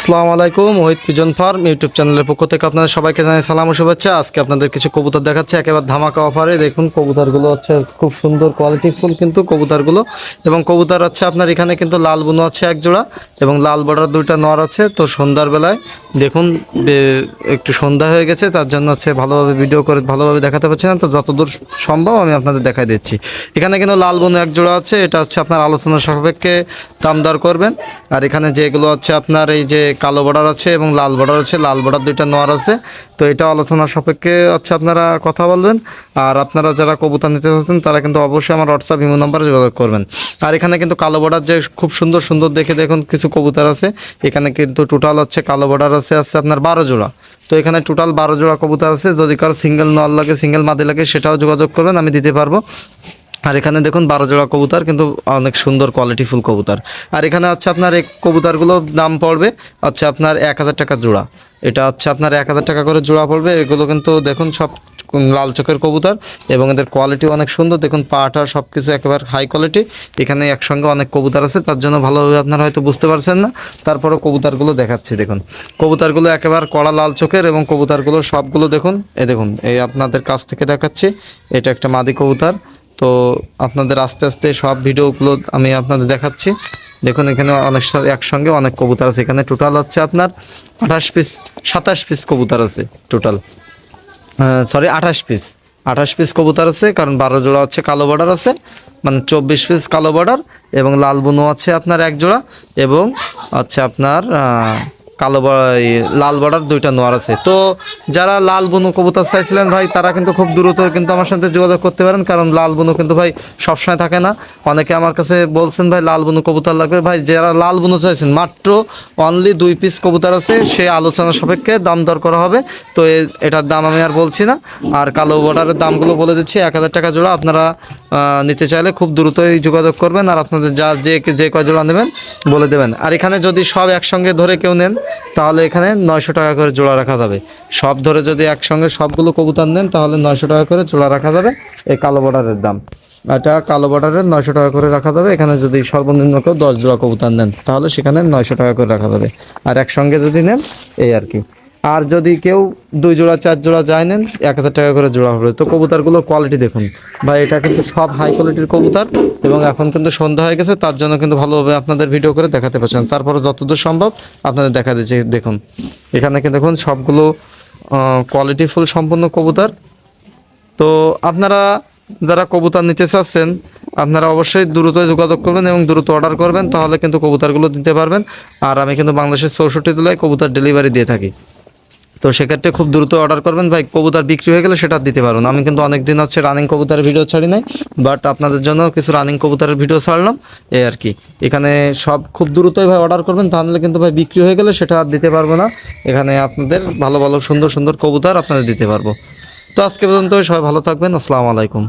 আসসালামু আলাইকুম Ohid pigeon farm YouTube চ্যানেলের পক্ষ থেকে আপনাদের সবাইকে জানাই সালাম ও শুভেচ্ছা। আজকে আপনাদের কিছু কবুতর দেখাচ্ছে, একেবারে ধামাকা অফারে। দেখুন, কবুতরগুলো হচ্ছে খুব সুন্দর কোয়ালিটি ফুল কিন্তু কবুতরগুলো। এবং কবুতর হচ্ছে আপনার এখানে কিন্তু লাল বুনো আছে এক জোড়া এবং লাল বর্ডার দুইটা নর আছে। তো সন্ধ্যার বেলায় দেখুন একটু সন্ধ্যা হয়ে গেছে, তার জন্য হচ্ছে ভালোভাবে ভিডিও করে ভালোভাবে দেখাতে পারছি না। তো যতদূর সম্ভব আমি আপনাদের দেখাই দিচ্ছি। এখানে কিন্তু লাল বনু এক জোড়া আছে, এটা হচ্ছে আপনার আলোচনা সাপেক্ষে দাম দর করবেন। আর এখানে যেগুলো হচ্ছে আপনার এই যে কালো বর্ডার আছে এবং লাল বর্ডার আছে। লাল বর্ডার দুইটা নোয়ার আছে। তো এটা আলোচনা সাপেক্ষে হচ্ছে আপনারা কথা বলবেন। আর আপনারা যারা কবুতর নিতে চাচ্ছেন, তারা কিন্তু অবশ্যই আমার হোয়াটসঅ্যাপ ইমো নাম্বারে যোগাযোগ করবেন। আর এখানে কিন্তু কালো বর্ডার যে খুব সুন্দর সুন্দর দেখে দেখুন কিছু কবুতর আছে। এখানে কিন্তু টোটাল হচ্ছে কালো বর্ডার আছে আছে আপনার বারো জোড়া। তো এখানে টোটাল বারো জোড়া কবুতর আছে। যদি কারও সিঙ্গেল নল লাগে সিঙ্গেল মাদি লাগে, সেটাও যোগাযোগ করবেন, আমি দিতে পারব। আর এখানে দেখুন বারো জোড়া কবুতর, কিন্তু অনেক সুন্দর কোয়ালিটিফুল কবুতর। আর এখানে হচ্ছে আপনার এই কবুতরগুলোর দাম পড়বে হচ্ছে আপনার এক হাজার টাকা জোড়া। এটা হচ্ছে আপনার এক হাজার টাকা করে জোড়া পড়বে। এগুলো কিন্তু দেখুন সব লাল চোখের কবুতর এবং এদের কোয়ালিটি অনেক সুন্দর। দেখুন পাটা সব কিছু একেবারে হাই কোয়ালিটি এখানে একসঙ্গে অনেক কবুতর আছে, তার জন্য ভালোভাবে আপনারা হয়তো বুঝতে পারছেন না। তারপরেও কবুতরগুলো দেখাচ্ছি, দেখুন। কবুতরগুলো একেবারে কড়া লাল চোখের এবং কবুতরগুলো সবগুলো দেখুন, এই দেখুন, এই আপনাদের কাছ থেকে দেখাচ্ছি। এটা একটা মাদি কবুতর। তো আপনাদের আস্তে আস্তে সব ভিডিওগুলো আমি আপনাদের দেখাচ্ছি। দেখুন, এখানে অনেক একসঙ্গে অনেক কবুতর আছে। এখানে টোটাল হচ্ছে আপনার আঠাশ পিস সাতাশ পিস কবুতর আছে টোটাল সরি আঠাশ পিস আঠাশ পিস কবুতর আছে, কারণ বারো জোড়া হচ্ছে কালো বর্ডার আছে। মানে চব্বিশ পিস কালো বর্ডার এবং লাল বুনো আছে আপনার এক জোড়া এবং হচ্ছে আপনার কালো লাল বর্ডার দুইটা নোয়ার আছে। তো যারা লাল বুনো কবুতর চাইছিলেন ভাই, তারা কিন্তু খুব দ্রুত কিন্তু আমার সাথে যোগাযোগ করতে পারেন, কারণ লাল বুনো কিন্তু ভাই সবসময় থাকে না। অনেকে আমার কাছে বলছেন ভাই, লাল বুনো কবুতর লাগবে। ভাই, যারা লাল বুনো চাইছেন, মাত্র অনলি দুই পিস কবুতর আছে সে আলোচনা সাপেক্ষে দাম দর করা হবে। তো এটার দাম আমি আর বলছি না। আর কালো বর্ডারের দামগুলো বলে দিচ্ছি, এক হাজার টাকা জোড়া। আপনারা নিতে চাইলে খুব দ্রুতই যোগাযোগ করবেন আর আপনাদের যা যে যে কয় জোড়া নেবেন বলে দেবেন। আর এখানে যদি সব একসঙ্গে ধরে কেউ নেন, তাহলে এখানে নয়শো টাকা করে জোড়া রাখা যাবে। সব ধরে যদি একসঙ্গে সবগুলো কবুতর নেন, তাহলে নয়শো টাকা করে জোড়া রাখা যাবে। এই কালো বর্ডারের দাম। এটা কালো বর্ডারের নয়শো টাকা করে রাখা যাবে। এখানে যদি সর্বনিম্ন কেউ দশ জোড়া কবুতর নেন, তাহলে সেখানে নয়শো টাকা করে রাখা যাবে। আর একসঙ্গে যদি নেন, এই আর কি। আর যদি কেউ দুই জোড়া, চার জোড়া যায় নেন, এক হাজার টাকা করে জোড়া হবে। তো কবুতরগুলোর কোয়ালিটি দেখুন। ভাই, এটা কিন্তু সব হাই কোয়ালিটির কবুতর এবং এখন কিন্তু সন্ধ্যা হয়ে গেছে, তার জন্য কিন্তু ভালোভাবে আপনাদের ভিডিও করে দেখাতে পারছেন। তারপরে যতদূর সম্ভব আপনাদের দেখা দিচ্ছে, দেখুন। এখানে কিন্তু দেখুন, সবগুলো কোয়ালিটি ফুল সম্পূর্ণ কবুতর। তো আপনারা যারা কবুতর নিতে চাচ্ছেন, আপনারা অবশ্যই দ্রুত যোগাযোগ করবেন এবং দ্রুত অর্ডার করবেন, তাহলে কিন্তু কবুতরগুলো দিতে পারবেন। আর আমি কিন্তু বাংলাদেশের চৌষট্টি জেলায় কবুতর ডেলিভারি দিয়ে থাকি। তো সেক্ষেত্রে খুব দ্রুত অর্ডার করবেন। ভাই, কবুতর বিক্রি হয়ে গেলে সেটা দিতে পারুন। আমি কিন্তু অনেকদিন হচ্ছে রানিং কবুতরের ভিডিও ছাড়ি নাই বাট আপনাদের জন্য কিছু রানিং কবুতরের ভিডিও ছাড়লাম এই আর কি। এখানে সব খুব দ্রুতই ভাই অর্ডার করবেন তাহলে কিন্তু ভাই বিক্রি হয়ে গেলে সেটা আর দিতে পারব না। এখানে আপনাদের ভালো ভালো, সুন্দর সুন্দর কবুতর আপনাদের দিতে পারব। তো আজকে পর্যন্ত সবাই ভালো থাকবেন, আসসালামু আলাইকুম।